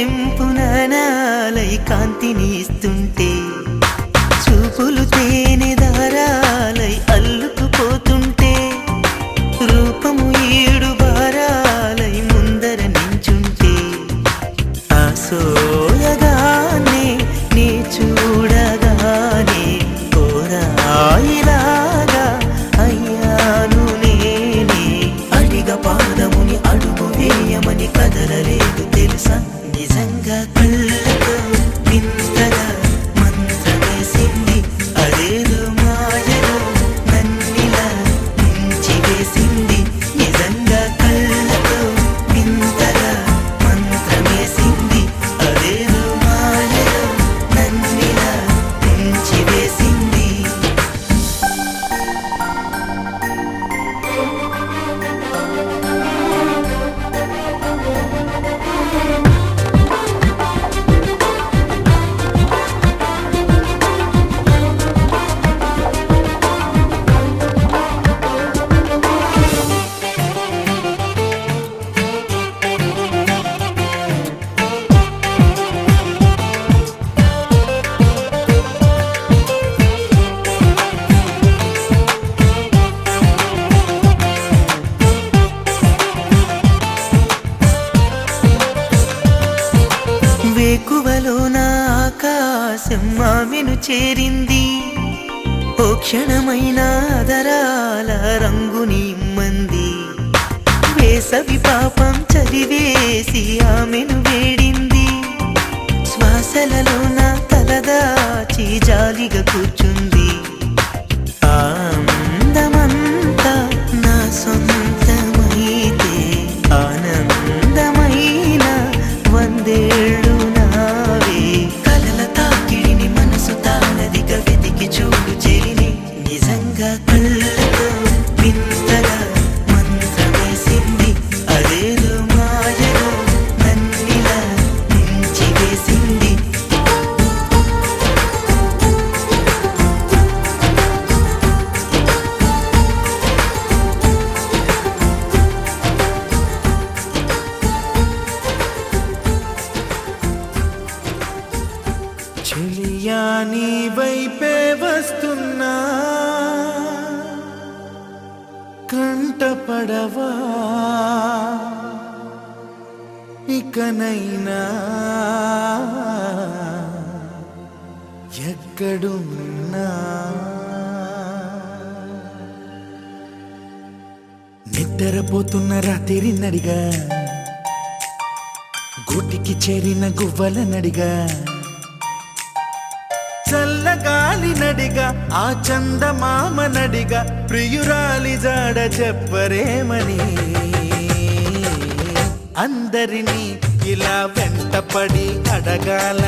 కెంపు నానాలై కాంతిని ఇస్తుంటే చూపులు తేనె దారా క్షణమైన అదరాల రంగుని మంది వేసవి పాపం చదివేసి ఆమెను వేడింది. శ్వాసలలో నా తలదాచి జాలిగా కూర్చుంది. ఆ అందమంతా నా సొంత పడవా ఇకనైనా ఎక్కడున్నా? నిద్రపోతున్న రాత్రి నడిగా గూటికి చేరిన గువ్వల నడిగా నడిగా ఆ చందమామ నడిగా ప్రియురాలి జాడ చెప్పరేమని? అందరినీ ఇలా వెంటపడి అడగాల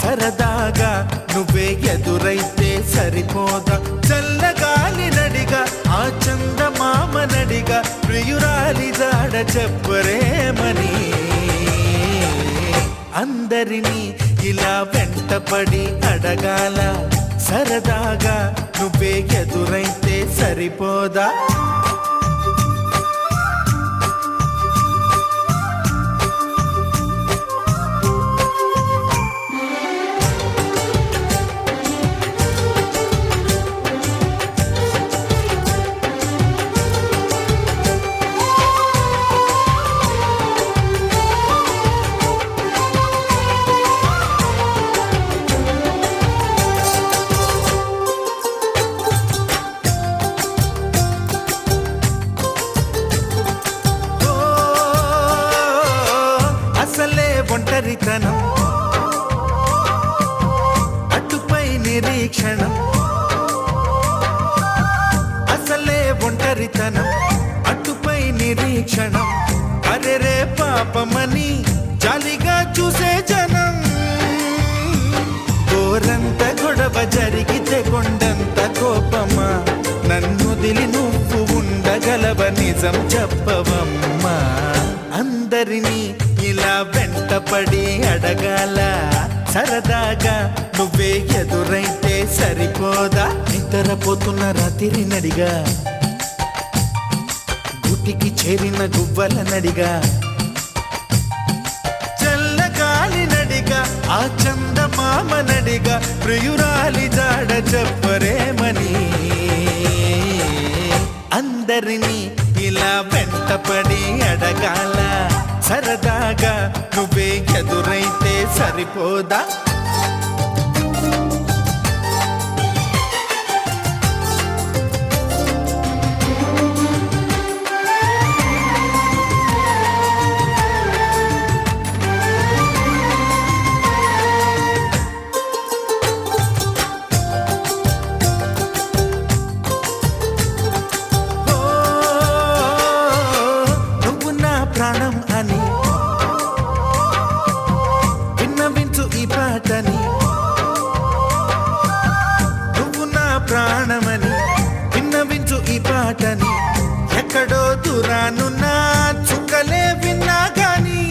సరదాగా నువ్వే ఎదురైతే సరిపోదా? చల్లగాలి నడిగా ఆ చందమామ నడిగా ప్రియురాలి జాడ చెప్పరేమని? అందరినీ ఇలా వెంటపడి అడగాల సరదాగా నువ్వే ఎదురైతే సరిపోదా? ఒంటరితనం అటుపై నిరీక్షణం. అరెరే పాపమని జాలిగా చూసే జనం. కోరంత గొడవ జరిగితే కొండంత కోపమా? నన్నుదిలి నువ్వు ఉండగలవ? నిజం చెప్పవమ్మా. అందరినీ ఇలా వెంటపడి అడగాల. సరదాగా నువ్వే ఎదురైతే సరిపోదా? నిద్రపోతున్న రాత్రి నడిగా గుటికి చేరిన గువ్వల నడిగా. చల్లగా ఆ చందమామనడిగా ప్రియురాలి జాడ చెప్పరేమని అందరినీ ఇలా వెంటపడి అడగాల సరదాగా నువ్వే ఎదురైతే సరిపోదా? ప్రాణం అని. విన్నవించు ఈ పాటని. నువ్వు నా ప్రాణమని. విన్నవించు ఈ పాటని. ఎక్కడో దూరానున్నా చుక్కలే విన్నా గాని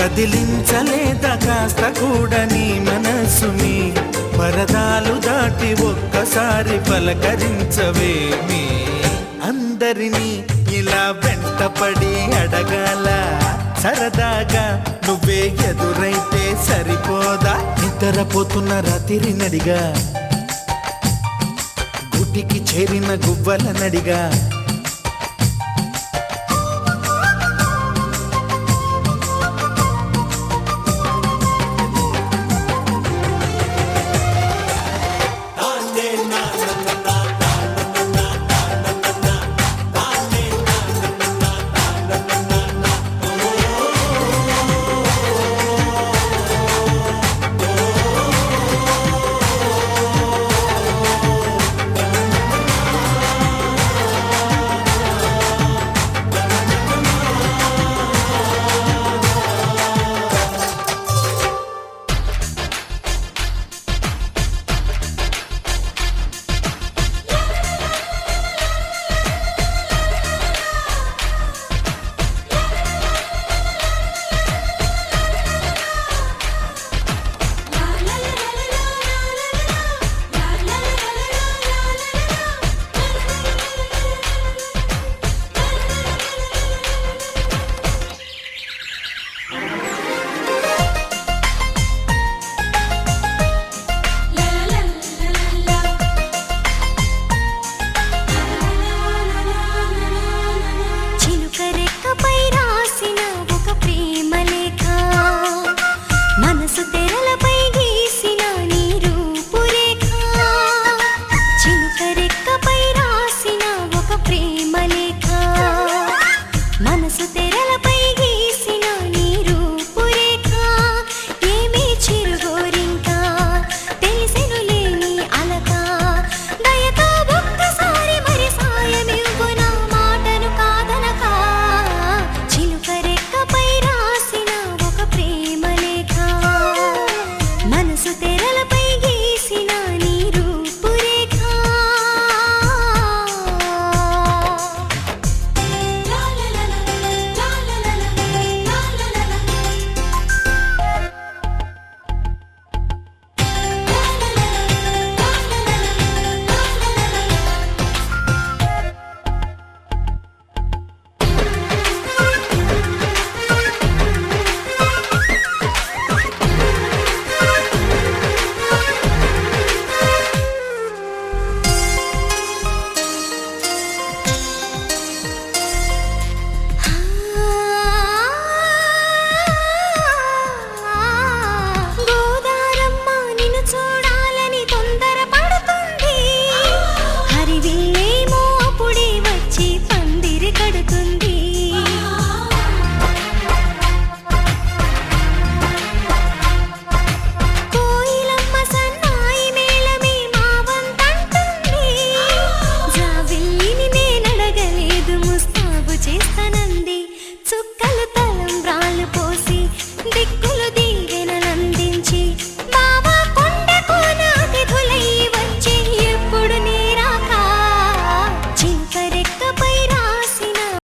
కదిలించలేదా కాస్త కూడా నీ మనసుని పరదాలు దాటి ఒక్కసారి పలకరించవేమి అందరినీ పడి అడగాల సరదాగా నువ్వే ఎదురైతే సరిపోదా? నిద్రపోతున్న రాత్రి నడిగా. గుటికి చేరిన గువ్వల నడిగా